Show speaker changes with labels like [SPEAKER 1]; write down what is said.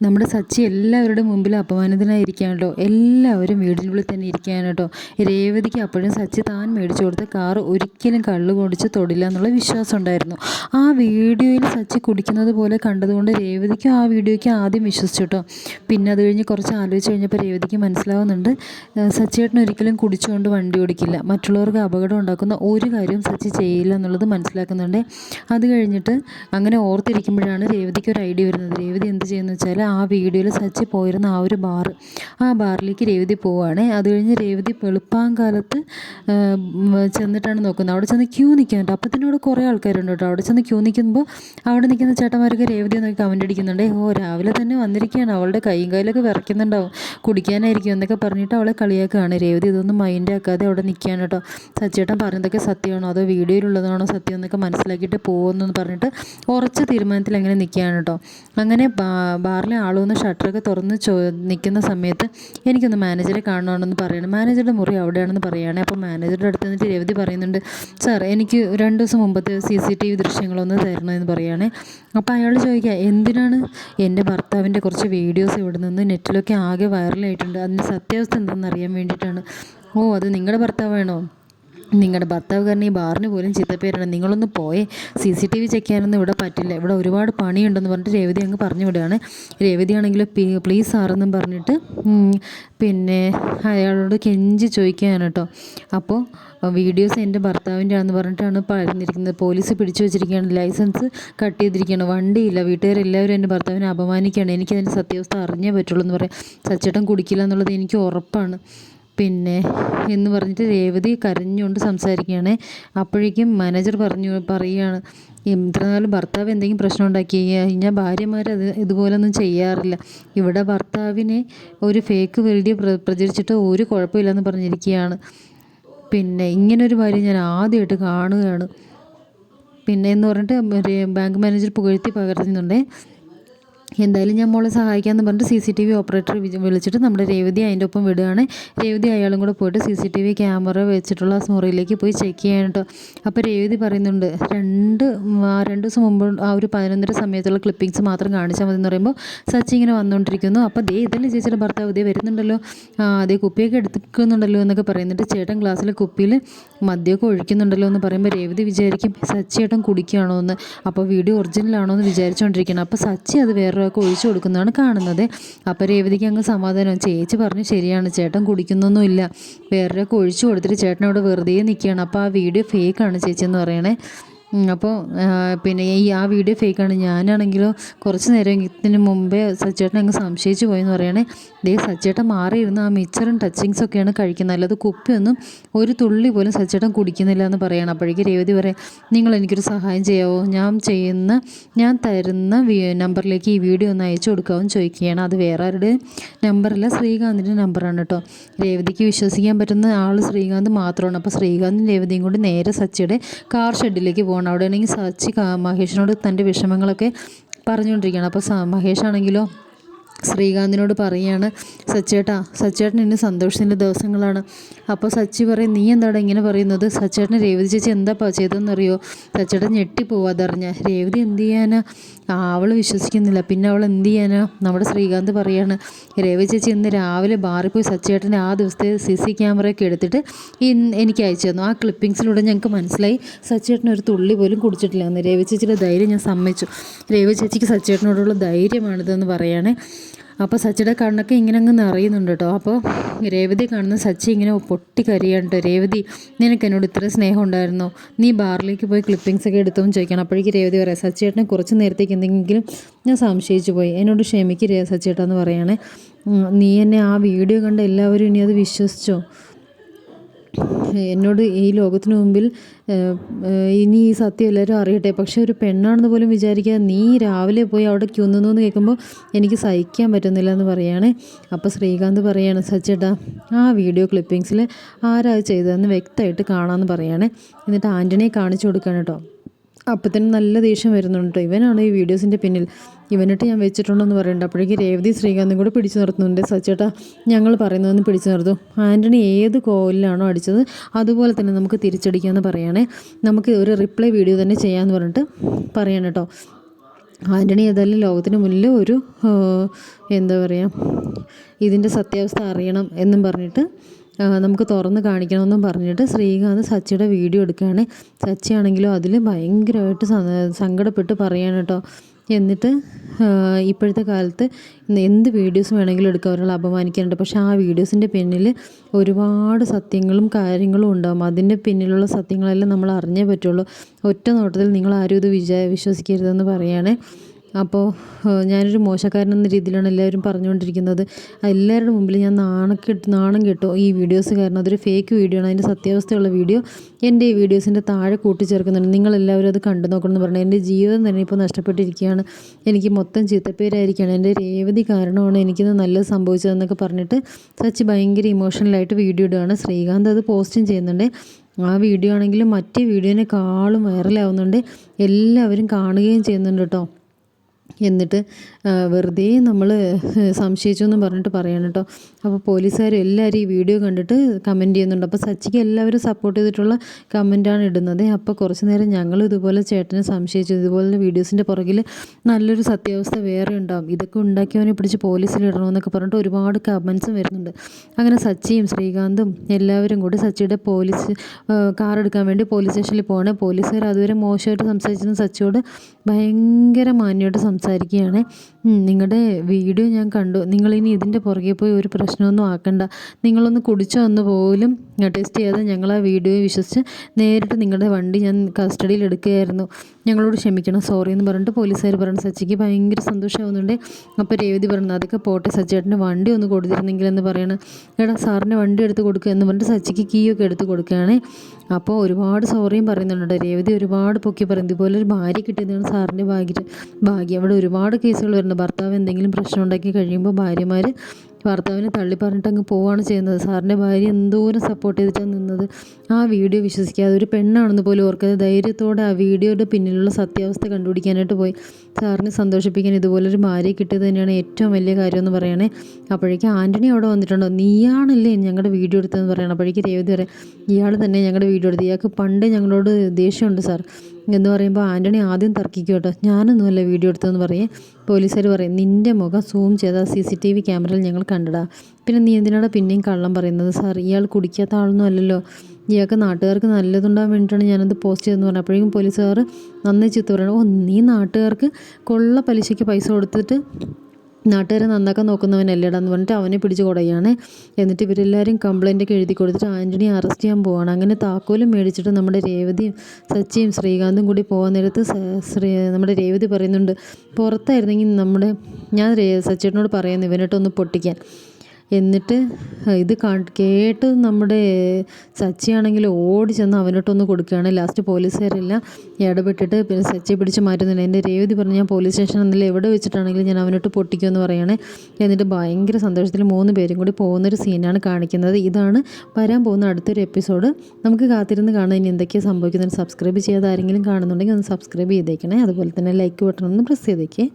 [SPEAKER 1] നമ്മുടെ സച്ചി എല്ലാവരുടെ മുമ്പിൽ അപമാനിതനായിരിക്കുകയാണല്ലോ. എല്ലാവരും വീടിനുള്ളിൽ തന്നെ കേട്ടോ. രേവതിക്ക് അപ്പോഴും സച്ചി താൻ മേടിച്ചു കൊടുത്ത കാർ ഒരിക്കലും കള്ളു കുടിച്ച് തൊടില്ല എന്നുള്ള വിശ്വാസം ഉണ്ടായിരുന്നു. ആ വീഡിയോയിൽ സച്ചി കുടിക്കുന്നത് പോലെ കണ്ടതുകൊണ്ട് രേവതിക്ക് ആ വീഡിയോയ്ക്ക് ആദ്യം വിശ്വസിച്ചു കേട്ടോ. പിന്നെ അത് കഴിഞ്ഞ് കുറച്ച് ആലോചിച്ച് കഴിഞ്ഞപ്പോൾ രേവതിക്ക് മനസ്സിലാവുന്നുണ്ട് സച്ചിയേട്ടൻ ഒരിക്കലും കുടിച്ചുകൊണ്ട് വണ്ടി ഓടിക്കില്ല. മറ്റുള്ളവർക്ക് അപകടം ഉണ്ടാക്കുന്ന ഒരു കാര്യവും സച്ചി ചെയ്യില്ല എന്നുള്ളത് മനസ്സിലാക്കുന്നുണ്ട്. അത് കഴിഞ്ഞിട്ട് അങ്ങനെ ഓർത്തിരിക്കുമ്പോഴാണ് രേവതിക്ക് ഒരു ഐഡിയ വരുന്നത്. രേവതി എന്ത് ചെയ്യുന്നത് വെച്ചാൽ ആ വീഡിയോയിൽ സച്ചി പോയിരുന്ന ആ ഒരു ബാർ ആ ബാറിലേക്ക് രേവതി പോവുകയാണ് അത് കഴിഞ്ഞ് രേവതി വെളുപ്പാങ്കാലത്ത് ചെന്നിട്ടാണ് നോക്കുന്നത്. അവിടെ ചെന്ന് ക്യൂ നിൽക്കുന്നുണ്ട് അപ്പം തന്നെ അവിടെ കുറേ ആൾക്കാരുണ്ട് കേട്ടോ. അവിടെ ചെന്ന് ക്യൂ നിൽക്കുമ്പോൾ അവിടെ നിൽക്കുന്ന ചേട്ടന്മാരൊക്കെ രേവതി നോക്കി കമന്റ് അടിക്കുന്നുണ്ട്. ഓ രാവിലെ തന്നെ വന്നിരിക്കുകയാണ്. അവളുടെ കൈയും കയ്യിലൊക്കെ വിറയ്ക്കുന്നുണ്ടാവും. കുടിക്കാനായിരിക്കും എന്നൊക്കെ പറഞ്ഞിട്ട് അവളെ കളിയാക്കുകയാണ് രേവതി. ഇതൊന്നും മൈൻഡ് ആക്കാതെ അവിടെ നിൽക്കുകയാണ് കേട്ടോ. സച്ചേട്ടൻ പറഞ്ഞതൊക്കെ സത്യമാണോ? അതോ വീഡിയോയിലുള്ളതാണോ സത്യം എന്നൊക്കെ മനസ്സിലാക്കിയിട്ട് പോകുമെന്ന് പറഞ്ഞിട്ട് ഉറച്ച തീരുമാനത്തിൽ അങ്ങനെ നിൽക്കുകയാണ് കേട്ടോ. അങ്ങനെ ബാ- ബാറിലെ ആളൊന്ന് ഷട്ടറൊക്കെ തുറന്ന് ചോ നിൽക്കുന്ന സമയത്ത് എനിക്കൊന്ന് മാനേജറെ കാണണമെന്ന് പറയണം. മാനേജറുടെ മുറി അവിടെയാണെന്ന് പറയുകയാണ് അപ്പോൾ മാനേജറുടെ അടുത്ത് നിന്നിട്ട് രവതി പറയുന്നുണ്ട് സാർ എനിക്ക് രണ്ട് ദിവസം മുമ്പത്തെ സി സി ടി വി ദൃശ്യങ്ങളൊന്ന് തരണമെന്ന് പറയുകയാണ് അപ്പോൾ അയാൾ ചോദിക്കുക എന്തിനാണ്? എന്റെ ഭർത്താവിന്റെ കുറച്ച് വീഡിയോസ് ഇവിടെ നിന്ന് നെറ്റിലൊക്കെ ആകെ വൈറലായിട്ടുണ്ട്. അതിന്റെ സത്യാവസ്ഥ എന്താണെന്ന് അറിയാൻ വേണ്ടിയിട്ടാണ്. ഓ അത് നിങ്ങളുടെ ഭർത്താവാണോ? നിങ്ങളുടെ ഭർത്താവ് കാരണം ഈ ബാറിന് പോലും ചീത്തപ്പേരാണ്. നിങ്ങളൊന്ന് പോയേ. C C T V check ചെയ്യാനൊന്നും ഇവിടെ പറ്റില്ല. ഇവിടെ ഒരുപാട് പണിയുണ്ടെന്ന് പറഞ്ഞിട്ട് രേവതി അങ്ങ് പറഞ്ഞു വിടുകയാണ്. രേവതി ആണെങ്കിൽ പ്ലീസ് സാറെന്നും പറഞ്ഞിട്ട് പിന്നെ അയാളോട് കെഞ്ചി ചോദിക്കുകയാണ് കേട്ടോ അപ്പോൾ വീഡിയോസ് എന്റെ ഭർത്താവിന്റെ ആണെന്ന് പറഞ്ഞിട്ടാണ് പറഞ്ഞിരിക്കുന്നത്. പോലീസ് പിടിച്ചു വെച്ചിരിക്കുകയാണ്. ലൈസൻസ് കട്ട് ചെയ്തിരിക്കുകയാണ്. വണ്ടിയില്ല. വീട്ടുകാരെല്ലാവരും എന്റെ ഭർത്താവിനെ അപമാനിക്കുകയാണ്. എനിക്കതിന്റെ സത്യാവസ്ഥ അറിഞ്ഞേ പറ്റുള്ളൂ എന്ന് പറയാം. സച്ചേട്ടൻ കുടിക്കില്ല എന്നുള്ളത് എനിക്ക് ഉറപ്പാണ്. പിന്നെ എന്ന് പറഞ്ഞിട്ട് രേവതി കരഞ്ഞുകൊണ്ട് സംസാരിക്കുകയാണ്. അപ്പോഴേക്കും മാനേജർ പറഞ്ഞു പറയുകയാണ് ഇത്രനാളും ഭർത്താവ് എന്തെങ്കിലും പ്രശ്നം ഉണ്ടാക്കി? കഴിഞ്ഞാൽ ഭാര്യമാർ അത് ഇതുപോലൊന്നും ചെയ്യാറില്ല. ഇവിടെ ഭർത്താവിനെ ഒരു ഫേക്ക് വീഡിയോ പ്ര പ്രചരിച്ചിട്ട് ഒരു കുഴപ്പമില്ലെന്ന് പറഞ്ഞിരിക്കുകയാണ്. പിന്നെ ഇങ്ങനൊരു ഭാര്യ ഞാൻ ആദ്യമായിട്ട് കാണുകയാണ്. പിന്നെ എന്ന് പറഞ്ഞിട്ട് ബാങ്ക് മാനേജർ പുകഴ്ത്തി പകർത്തുന്നുണ്ടേ. എന്തായാലും ഞാൻ മോളെ സഹായിക്കാമെന്ന് പറഞ്ഞിട്ട് C C T V operator വിളിച്ചിട്ട് നമ്മുടെ രേവതി അതിന്റെ ഒപ്പം വിടുകയാണ്. രേവതി അയാളും കൂടെ പോയിട്ട് C C T V camera വെച്ചിട്ടുള്ള മുറിയിലേക്ക് പോയി ചെക്ക് ചെയ്യാൻ കേട്ടോ അപ്പോൾ രേവതി പറയുന്നുണ്ട് രണ്ട് രണ്ട് ദിവസം മുമ്പ് ആ ഒരു പതിനൊന്നര സമയത്തുള്ള ക്ലിപ്പിങ്സ് മാത്രം കാണിച്ചാൽ മതി എന്ന് പറയുമ്പോൾ സച്ചി ഇങ്ങനെ വന്നുകൊണ്ടിരിക്കുന്നു അപ്പോൾ ദേ ഇതല്ലേ ചേച്ചിയുടെ ഭർത്താവ് ഇതേ വരുന്നുണ്ടല്ലോ. അതേ കുപ്പിയൊക്കെ എടുക്കുന്നുണ്ടല്ലോ എന്നൊക്കെ പറയുന്നിട്ട് ചേട്ടൻ ഗ്ലാസ്സിലെ കുപ്പിയിൽ മദ്യമൊക്കെ ഒഴിക്കുന്നുണ്ടല്ലോ എന്ന് പറയുമ്പോൾ രേവതി വിചാരിക്കും സച്ചി ചേട്ടൻ കുടിക്കുകയാണോ എന്ന് അപ്പോൾ വീഡിയോ ഒറിജിനലാണോ എന്ന് വിചാരിച്ചുകൊണ്ടിരിക്കണം അപ്പോൾ സച്ചി അത് വേറൊരാൾക്ക് ഒഴിച്ചു കൊടുക്കുന്നതാണ് കാണുന്നത്. അപ്പോൾ രേവതിക്ക് അങ്ങ് സമാധാനം. ചേച്ചി പറഞ്ഞു ശരിയാണ് ചേട്ടൻ കുടിക്കുന്നൊന്നുമില്ല. വേറൊരാൾക്ക് ഒഴിച്ചു കൊടുത്തിട്ട് ചേട്ടനോട് വെറുതെ നിൽക്കുകയാണ്. അപ്പോൾ ആ വീഡിയോ ഫേക്കാണ് ചേച്ചി എന്ന് പറയണേ. അപ്പോൾ പിന്നെ ഈ ആ വീഡിയോ ഫേക്കാണ്. ഞാനാണെങ്കിലോ കുറച്ച് നേരം ഇതിന് മുമ്പേ സച്ചേട്ടൻ അങ്ങ് സംശയിച്ചു പോയെന്ന് പറയണേ. ദേ സച്ചേട്ടൻ മാറിയിരുന്ന ആ മിച്ചറും ടച്ചിങ്സ് ഒക്കെയാണ് കഴിക്കുന്നത്. അല്ലാതെ കുപ്പിയൊന്നും ഒരു തുള്ളി പോലും സച്ചേട്ടൻ കുടിക്കുന്നില്ല എന്ന് പറയണം. അപ്പോഴേക്ക് രേവതി പറയാം നിങ്ങൾ എനിക്കൊരു സഹായം ചെയ്യാവോ? ഞാൻ ചെയ്യുന്ന ഞാൻ തരുന്ന നമ്പറിലേക്ക് ഈ വീഡിയോ ഒന്ന് അയച്ചു കൊടുക്കാമെന്ന് ചോദിക്കുകയാണ്. അത് വേറെ ആരുടെ നമ്പറല്ല ശ്രീകാന്തിന്റെ നമ്പറാണ് കേട്ടോ. രേവതിക്ക് വിശ്വസിക്കാൻ പറ്റുന്ന ആൾ ശ്രീകാന്ത് മാത്രമാണ്. അപ്പോൾ ശ്രീകാന്തും രേവതിയും കൂടി നേരെ സച്ചയുടെ കാർ ഷെഡിലേക്ക് പോകണം. അവിടെ ആണെങ്കിൽ സച്ചി മഹേഷിനോട് തന്റെ വിഷമങ്ങളൊക്കെ പറഞ്ഞുകൊണ്ടിരിക്കുകയാണ്. അപ്പോൾ മഹേഷാണെങ്കിലോ ശ്രീകാന്തിനോട് പറയുകയാണ് സച്ചേട്ടാ സച്ചേട്ടൻ ഇന്ന് സന്തോഷത്തിന്റെ ദിവസങ്ങളാണ്. അപ്പോൾ സച്ചി പറയും നീ എന്താണ് ഇങ്ങനെ പറയുന്നത്? സച്ചേട്ടന് രേവതി ചേച്ചി എന്താ ചെയ്തതെന്നറിയോ? സച്ചേട്ടൻ ഞെട്ടിപ്പോവാ അതറിഞ്ഞ. രേവതി എന്ത് ചെയ്യാനാ? അവൾ വിശ്വസിക്കുന്നില്ല. പിന്നെ അവൾ എന്ത് ചെയ്യാനാ? നമ്മുടെ ശ്രീകാന്ത് പറയാണ് രേവതി ചേച്ചി ഇന്ന് രാവിലെ ബാറിൽ പോയി സച്ചേട്ടന്റെ ആ ദിവസത്തെ സി സി ക്യാമറയൊക്കെ എടുത്തിട്ട് എനിക്ക് അയച്ചു തന്നു. ആ ക്ലിപ്പിങ്സിലൂടെ ഞങ്ങൾക്ക് മനസ്സിലായി. സച്ചേട്ടൻ ഒരു തുള്ളി പോലും കുടിച്ചിട്ടില്ല എന്ന് രേവതി ചേച്ചിയുടെ ധൈര്യം ഞാൻ സമ്മതിച്ചു. രേവതി ചേച്ചിക്ക് സച്ചേട്ടനോടുള്ള ധൈര്യമാണിതെന്ന് പറയാണ്. അപ്പോൾ സച്ചിയുടെ കണ്ണൊക്കെ ഇങ്ങനെ അങ്ങ് നിറയുന്നുണ്ട് കേട്ടോ. അപ്പോൾ രേവതി കാണുന്ന സച്ചി ഇങ്ങനെ പൊട്ടി കേട്ടോ. രേവതി നിനക്ക് എന്നോട് ഇത്ര സ്നേഹം ഉണ്ടായിരുന്നു? നീ ബാറിലേക്ക് പോയി ക്ലിപ്പിങ്സ് ഒക്കെ എടുത്തോന്ന് ചോദിക്കണം. അപ്പോഴേക്ക് രേവതി പറയാം സച്ചിയേട്ടനെ കുറച്ച് നേരത്തേക്ക് എന്തെങ്കിലും ഞാൻ സംശയിച്ചു പോയി. എന്നോട് ക്ഷമിക്കരുത് രേ സച്ചിയേട്ടാ എന്ന് പറയണേ. നീ എന്നെ ആ വീഡിയോ കണ്ട് എല്ലാവരും ഇനി അത് വിശ്വസിച്ചോ? എന്നോട് ഈ ലോകത്തിന് മുമ്പിൽ ഇനി ഈ സത്യം എല്ലാവരും അറിയട്ടെ. പക്ഷെ ഒരു പെണ്ണാണെന്ന് പോലും വിചാരിക്കാതെ നീ രാവിലെ പോയി അവിടെ ക്യൂ എന്ന് കേൾക്കുമ്പോൾ എനിക്ക് സഹിക്കാൻ പറ്റുന്നില്ല എന്ന് പറയുകയാണേ അപ്പോൾ ശ്രീകാന്ത് പറയാണ് സച്ചേട്ടാ ആ വീഡിയോ ക്ലിപ്പിങ്സിൽ ആരാ ചെയ്തതെന്ന് വ്യക്തമായിട്ട് കാണാമെന്ന് പറയുകയാണേ എന്നിട്ട് ആന്റണിയെ കാണിച്ചു കൊടുക്കുകയാണ് കേട്ടോ. അപ്പോൾ തന്നെ നല്ല ദേഷ്യം വരുന്നുണ്ട് ഇവനാണ് ഈ വീഡിയോസിന്റെ പിന്നിൽ. ഇവനിട്ട് ഞാൻ വെച്ചിട്ടുണ്ടെന്ന് പറയുന്നുണ്ട് അപ്പോഴേക്കും രേവതി ശ്രീകാന്തും കൂടെ പിടിച്ചു നിർത്തുന്നുണ്ട്. സച്ചേട്ടാ ഞങ്ങൾ പറയുന്നതെന്ന് പിടിച്ചു നിർത്തും. ആന്റണി ഏത് കോലിലാണോ അടിച്ചത് അതുപോലെ തന്നെ നമുക്ക് തിരിച്ചടിക്കാമെന്ന് പറയുകയാണേ നമുക്ക് ഒരു റിപ്ലൈ വീഡിയോ തന്നെ ചെയ്യാമെന്ന് പറഞ്ഞിട്ട് പറയണം കേട്ടോ ആന്റണി ഏതായാലും ലോകത്തിന് മുന്നിൽ ഒരു എന്താ പറയുക ഇതിന്റെ സത്യാവസ്ഥ അറിയണം എന്നും പറഞ്ഞിട്ട് നമുക്ക് തുറന്ന് കാണിക്കണമെന്നും പറഞ്ഞിട്ട് ശ്രീകാന്ത് സച്ചിയുടെ വീഡിയോ എടുക്കുകയാണ്. സച്ചിയാണെങ്കിലും അതിൽ ഭയങ്കരമായിട്ട് സങ്കടപ്പെട്ട് പറയാണ് കേട്ടോ. എന്നിട്ട് ഇപ്പോഴത്തെ കാലത്ത് എന്ത് വീഡിയോസ് വേണമെങ്കിലും എടുക്കുക ഒരാൾ അപമാനിക്കാനുണ്ട് പക്ഷേ ആ വീഡിയോസിന്റെ പിന്നിൽ ഒരുപാട് സത്യങ്ങളും കാര്യങ്ങളും ഉണ്ടാകും അതിന്റെ പിന്നിലുള്ള സത്യങ്ങളെല്ലാം നമ്മൾ അറിഞ്ഞേ പറ്റുള്ളൂ. ഒറ്റ നോട്ടത്തിൽ നിങ്ങൾ ആരും ഇത് വിചാ വിശ്വസിക്കരുതെന്ന് പറയുകയാണ് അപ്പോൾ ഞാനൊരു മോശക്കാരൻ എന്ന രീതിയിലാണ് എല്ലാവരും പറഞ്ഞുകൊണ്ടിരിക്കുന്നത്. എല്ലാവരുടെ മുമ്പിൽ ഞാൻ നാണക്കെട്ട് നാണം കെട്ടു ഈ വീഡിയോസ് കാരണം. അതൊരു ഫേക്ക് വീഡിയോ ആണ്. അതിന്റെ സത്യാവസ്ഥയുള്ള വീഡിയോ. എന്റെ ഈ വീഡിയോസിന്റെ താഴെ കൂട്ടിച്ചേർക്കുന്നുണ്ട്. നിങ്ങളെല്ലാവരും അത് കണ്ടു നോക്കണമെന്ന് പറഞ്ഞു. എന്റെ ജീവിതം തന്നെ ഇപ്പോൾ നഷ്ടപ്പെട്ടിരിക്കുകയാണ്. എനിക്ക് മൊത്തം ചീത്തപ്പേരായിരിക്കുകയാണ്. എന്റെ രേവതി കാരണമാണ് എനിക്കിത് നല്ലത് സംഭവിച്ചതെന്നൊക്കെ പറഞ്ഞിട്ട് സച്ചി ഭയങ്കര ഇമോഷണലായിട്ട് വീഡിയോ ഇടുകയാണ്. ശ്രീകാന്ത് അത് പോസ്റ്റും ചെയ്യുന്നുണ്ട്. ആ വീഡിയോ ആണെങ്കിലും മറ്റേ വീഡിയോനെക്കാളും വൈറലാവുന്നുണ്ട് എല്ലാവരും കാണുകയും ചെയ്യുന്നുണ്ട് കേട്ടോ. എന്നിട്ട് വെറുതെ നമ്മൾ സംശയിച്ചു എന്ന് പറഞ്ഞിട്ട് പറയണം കേട്ടോ അപ്പോൾ പോലീസുകാർ എല്ലാവരും ഈ വീഡിയോ കണ്ടിട്ട് കമന്റ് ചെയ്യുന്നുണ്ട്. അപ്പോൾ സച്ചിക്ക് എല്ലാവരും സപ്പോർട്ട് ചെയ്തിട്ടുള്ള കമന്റാണ് ഇടുന്നത്. അപ്പോൾ കുറച്ച് നേരം ഞങ്ങൾ ഇതുപോലെ ചേട്ടനെ സംശയിച്ചു. ഇതുപോലെ വീഡിയോസിന്റെ പുറകിൽ നല്ലൊരു സത്യാവസ്ഥ വേറെ ഉണ്ടാവും. ഇതൊക്കെ ഉണ്ടാക്കിയവനെ പിടിച്ച് പോലീസിൽ ഇടണമെന്നൊക്കെ പറഞ്ഞിട്ട് ഒരുപാട് കമൻസും വരുന്നുണ്ട്. അങ്ങനെ സച്ചിയും ശ്രീകാന്തും എല്ലാവരും കൂടി സച്ചിയുടെ പോലീസ് കാർ എടുക്കാൻ വേണ്ടി പോലീസ് സ്റ്റേഷനിൽ പോകണേ പോലീസുകാർ അതുവരെ മോശമായിട്ട് സംസാരിച്ചിരുന്ന സച്ചിയോട് ഭയങ്കര മാന്യമായിട്ട് സംസാരിക്കുകയാണ്. നിങ്ങളുടെ വീഡിയോ ഞാൻ കണ്ടു. നിങ്ങളിനി ഇതിന്റെ പുറകെ പോയി ഒരു പ്രശ്നമൊന്നും ആക്കണ്ട. നിങ്ങളൊന്ന് കുടിച്ചോ എന്ന് പോലും ടെസ്റ്റ് ചെയ്യാതെ ഞങ്ങൾ ആ വീഡിയോയെ വിശ്വസിച്ച് നേരിട്ട് നിങ്ങളുടെ വണ്ടി ഞാൻ കസ്റ്റഡിയിൽ എടുക്കുകയായിരുന്നു. ഞങ്ങളോട് ക്ഷമിക്കണം സോറി എന്ന് പറഞ്ഞിട്ട് പോലീസുകാർ പറഞ്ഞു സച്ചിക്ക് ഭയങ്കര സന്തോഷമാവുന്നുണ്ട്. അപ്പോൾ രേവതി പറഞ്ഞു അതൊക്കെ പോട്ടെ സച്ചേട്ടന്റെ വണ്ടി ഒന്ന് കൊടുത്തിരുന്നെങ്കിൽ എന്ന് പറയണം. എടാ സാറിന്റെ വണ്ടി എടുത്ത് കൊടുക്കുക എന്ന് പറഞ്ഞിട്ട് സച്ചിക്ക് കീയൊക്കെ എടുത്ത് കൊടുക്കുകയാണ്. അപ്പോൾ ഒരുപാട് സോറിയും പറയുന്നുണ്ട് രേവതി ഒരുപാട് പൊക്കി പറയുന്നത് ഇതുപോലെ ഒരു ഭാര്യ കിട്ടിയതാണ് സാറിന്റെ ഭാഗ്യം ഭാഗ്യം. അവിടെ ഒരുപാട് കേസുകൾ വരുന്നുണ്ട്. ഭർത്താവ് എന്തെങ്കിലും പ്രശ്നം ഉണ്ടാക്കി കഴിയുമ്പോൾ ഭാര്യമാർ ഭർത്താവിനെ തള്ളി പറഞ്ഞിട്ട് അങ്ങ് പോവുകയാണ് ചെയ്യുന്നത്. സാറിന്റെ ഭാര്യ എന്തോരം സപ്പോർട്ട് ചെയ്തിട്ടാണ് നിന്നത്. ആ വീഡിയോ വിശ്വസിക്കാതെ ഒരു പെണ്ണാണെന്ന് പോലും ഓർക്കാതെ ധൈര്യത്തോടെ ആ വീഡിയോയുടെ പിന്നിലുള്ള സത്യാവസ്ഥ കണ്ടുപിടിക്കാനായിട്ട് പോയി. സാറിനെ സന്തോഷിപ്പിക്കാൻ ഇതുപോലൊരു ഭാര്യ കിട്ടിയത് തന്നെയാണ് ഏറ്റവും വലിയ കാര്യം എന്ന് പറയണേ. അപ്പോഴേക്കും ആന്റണി അവിടെ വന്നിട്ടുണ്ടോ? നീയാണല്ലേ ഞങ്ങളുടെ വീഡിയോ എടുത്തതെന്ന് പറയണം. അപ്പോഴേക്കും രേവതി പറയാം ഇയാൾ തന്നെ ഞങ്ങളുടെ വീഡിയോ എടുത്തത്. ഇയാൾക്ക് പണ്ട് ഞങ്ങളോട് ദേഷ്യമുണ്ട് സാർ. എന്ന് പറയുമ്പോൾ ആന്റണി ആദ്യം തർക്കിക്കും കേട്ടോ. ഞാനൊന്നുമല്ല വീഡിയോ എടുത്തതെന്ന് പറയേ. പോലീസുകാർ പറയും നിന്റെ മുഖം സൂം ചെയ്ത സി സി ടി വി ക്യാമറയിൽ ഞങ്ങൾ കണ്ടടാ. പിന്നെ നീ എന്തിനാണ് പിന്നെയും കള്ളം പറയുന്നത്? സാർ ഇയാൾ കുടിക്കാത്ത ആളൊന്നും അല്ലല്ലോ. ഇയാൾക്ക് നാട്ടുകാർക്ക് നല്ലതുണ്ടാകാൻ വേണ്ടിയിട്ടാണ് ഞാനത് പോസ്റ്റ് ചെയ്തെന്ന് പറഞ്ഞു അപ്പോഴേക്കും പോലീസുകാർ നന്നായി ചീത്ത പറയണം ഓ നീ നാട്ടുകാർക്ക് കൊള്ള പലിശയ്ക്ക് പൈസ കൊടുത്തിട്ട് നാട്ടുകാരെ നന്നാക്കാൻ നോക്കുന്നവനല്ലേടാ എന്ന് പറഞ്ഞിട്ട് അവനെ പിടിച്ച് കുടയാണ്. എന്നിട്ട് ഇവരെല്ലാവരും കംപ്ലൈന്റ് ഒക്കെ എഴുതി കൊടുത്തിട്ട് ആന്റണിയെ അറസ്റ്റ് ചെയ്യാൻ പോവാണ്. അങ്ങനെ താക്കോലും മേടിച്ചിട്ട് നമ്മുടെ രേവതിയും സച്ചിയും ശ്രീകാന്തും കൂടി പോകാൻ നേരത്ത് ശ്രീ നമ്മുടെ രേവതി പറയുന്നുണ്ട് പുറത്തായിരുന്നെങ്കിൽ നമ്മുടെ ഞാൻ രേ സച്ചേട്ടനോട് പറയുന്നു ഇവനോട്ടൊന്ന് പൊട്ടിക്കാൻ. എന്നിട്ട് ഇത് കേട്ട് നമ്മുടെ സച്ചിയാണെങ്കിൽ ഓടി ചെന്ന് അവനോട്ടൊന്ന് കൊടുക്കുകയാണ്. ലാസ്റ്റ് പോലീസുകാരെല്ലാം ഇടപെട്ടിട്ട് പിന്നെ സച്ചിയെ പിടിച്ച് മാറ്റുന്നുണ്ട് എന്റെ രേവതി പറഞ്ഞു ഞാൻ പോലീസ് സ്റ്റേഷൻ എന്നല്ല എവിടെ വെച്ചിട്ടാണെങ്കിലും ഞാൻ അവനോട്ട് പൊട്ടിക്കുമെന്ന് പറയണേ. എന്നിട്ട് ഭയങ്കര സന്തോഷത്തിൽ മൂന്ന് പേരും കൂടി പോകുന്നൊരു സീനാണ് കാണിക്കുന്നത്. ഇതാണ് വരാൻ പോകുന്ന അടുത്തൊരു എപ്പിസോഡ്. നമുക്ക് കാത്തിരുന്ന് കാണാൻ ഇനി എന്തൊക്കെയാണ് സംഭവിക്കുന്നത്. സബ്സ്ക്രൈബ് ചെയ്യാതെ ആരെങ്കിലും കാണുന്നുണ്ടെങ്കിൽ ഒന്ന് സബ്സ്ക്രൈബ് ചെയ്തേക്കണേ. അതുപോലെ തന്നെ ലൈക്ക് ബട്ടൺ ഒന്ന് പ്രസ് ചെയ്തേക്കേ.